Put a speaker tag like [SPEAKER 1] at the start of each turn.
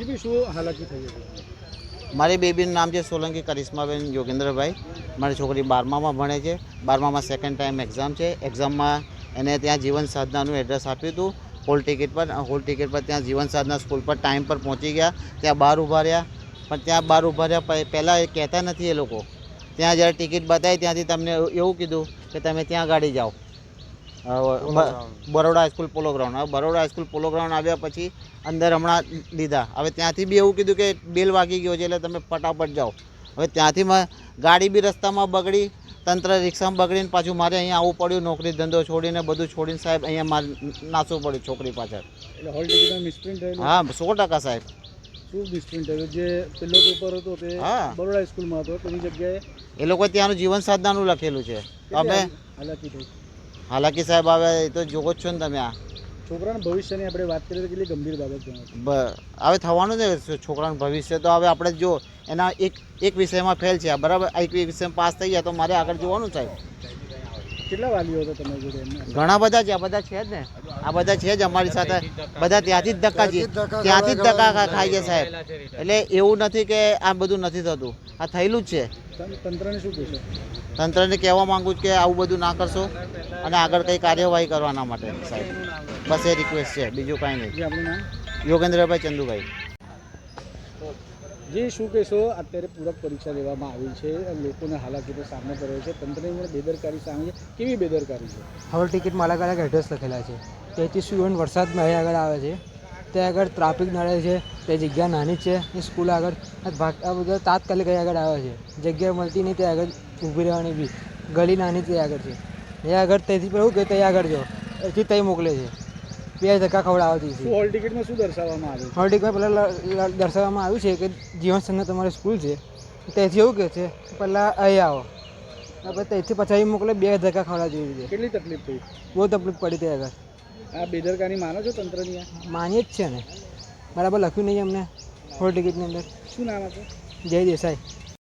[SPEAKER 1] જી બી શું હાલાકી થઈ હતી?
[SPEAKER 2] મારી બેબીનું નામ છે સોલંકી કરિશ્માબેન યોગેન્દ્રભાઈ. મારી છોકરી બારમામાં ભણે છે. બારમામાં સેકન્ડ ટાઈમ એક્ઝામ છે. એક્ઝામમાં એને ત્યાં જીવન સાધનાનું એડ્રેસ આપ્યું હતું. હોલ ટિકિટ પર હોલ ટિકિટ પર ત્યાં જીવન સાધના સ્કૂલ પર ટાઈમ પર પહોંચી ગયા. ત્યાં બહાર ઊભા રહ્યા. પણ ત્યાં બહાર ઊભા રહ્યા પહે- પહેલાં એ કહેતા નથી એ લોકો. ત્યાં જ્યારે ટિકિટ બતાવી ત્યાંથી તમને એવું કીધું કે તમે ત્યાં ગાડી જાઓ. Baroda high school polo ground. હવે બરોડા હાઈસ્કૂલ પોલો ગ્રાઉન્ડ આવ્યા પછી અંદર હમણાં લીધા. હવે ત્યાંથી બી એવું કીધું કે બેલ વાગી ગયો છે એટલે તમે ફટાફટ જાઓ. હવે ત્યાંથી મ- ગાડી બી રસ્તામાં બગડી તંત્ર રિક્ષામાં બગડીને પાછું મારે અહીંયા આવવું પડ્યું નોકરી ધંધો છોડીને બધું છોડીને સાહેબ અહીંયા મારે નાસવું પડ્યું છોકરી પાછળ.
[SPEAKER 1] એટલે હોલ ટિકિટમાં મિસપ્રિન્ટ થયેલું?
[SPEAKER 2] હા સો ટકા સાહેબ.
[SPEAKER 1] શું મિસપ્રિન્ટ થયું જે પેલો પેપર હતો તે. બરોડા સ્કૂલમાં હતો તેની જગ્યાએ
[SPEAKER 2] એ લોકો ત્યાંનું જીવન સાધનાનું લખેલું છે. અમે
[SPEAKER 1] હાલાકી
[SPEAKER 2] સાહેબ હવે એ તો જોવો જ છો ને તમે આ.
[SPEAKER 1] છોકરાના ભવિષ્યની આપણે વાત કરીએ તો કેટલી ગંભીર બાબત
[SPEAKER 2] હવે થવાનું ને છોકરાનું ભવિષ્ય. તો હવે આપણે જો એના એક એક વિષયમાં ફેલ છે. બરાબર? એક વિષયમાં પાસ થઈ ગયા તો મારે આગળ જોવાનું સાહેબ.
[SPEAKER 1] કેટલા વાલીઓ હતા તમે જોડે
[SPEAKER 2] ઘણા બધા છે આ બધા છે જ ને. આ બધા છે જ અમારી સાથે. બધા ત્યાંથી જ ધક્કા છે ત્યાંથી જ ધક્કા ખા- ખાય છે સાહેબ. એટલે એવું નથી કે આ બધું નથી થતું. આ થયેલું જ છે.
[SPEAKER 1] તંત્રને શું કહેશો?
[SPEAKER 2] તંત્રને કહેવા માંગુ છું કે આવું બધું ના કરશો. અને આગળ કંઈ કાર્યવાહી કરવાના માટે સાહેબ? બસ એ રિક્વેસ્ટ છે બીજું કાંઈ નહીં.
[SPEAKER 1] જે
[SPEAKER 2] યોગેન્દ્રભાઈ ચંદુભાઈ.
[SPEAKER 1] જે શું કહેશો? અત્યારે પૂરક પરીક્ષા લેવામાં આવી છે લોકોને હાલાકીનો સામનો કર્યો છે. તંત્રની પણ બેદરકારી સામે છે. કેવી બેદરકારી છે?
[SPEAKER 3] હવે ટિકિટમાં અલગ અલગ એડ્રેસ લખેલા છે. તેથી સ્ટુડન્ટ વરસાદમાં અહીં આગળ આવે છે. તે આગળ ટ્રાફિક નડે છે. તે જગ્યા નાની છે. એ સ્કૂલ આગળ. આ ભાગ આ બધા તાત્કાલિક આગળ આવે છે. જગ્યા મળતી નહીં તે આગળ ઊભી રહેવાની બી ગલી નાની તે આગળ છે. એ આગળ તેથી પણ એવું કે ત્યાં આગળ જો. એથી ત્યાં મોકલે છે. બે ધક્કા ખવડાવતી
[SPEAKER 1] શું
[SPEAKER 3] છે
[SPEAKER 1] હોલ ટિકિટમાં શું દર્શાવવામાં આવ્યું?
[SPEAKER 3] હોર્ડિકમાં પહેલાં દર્શાવવામાં આવ્યું છે કે જીવન સંઘ તમારી સ્કૂલ છે. તેથી એવું કહે છે પહેલાં અહીં આવો. આપણે ત્યાંથી પછી મોકલે બે ધક્કા ખવડાવતી જેવી રીતે.
[SPEAKER 1] કેટલી તકલીફ થઈ?
[SPEAKER 3] બહુ તકલીફ પડી ત્યાં આગળ.
[SPEAKER 1] આ બેદરકારી માનો છો તંત્રની
[SPEAKER 3] માનીએ જ છે ને. બરાબર લખ્યું નહીં અમને હોલ ટિકિટની અંદર.
[SPEAKER 1] શું નામ હતું?
[SPEAKER 3] જય દેસાઈ.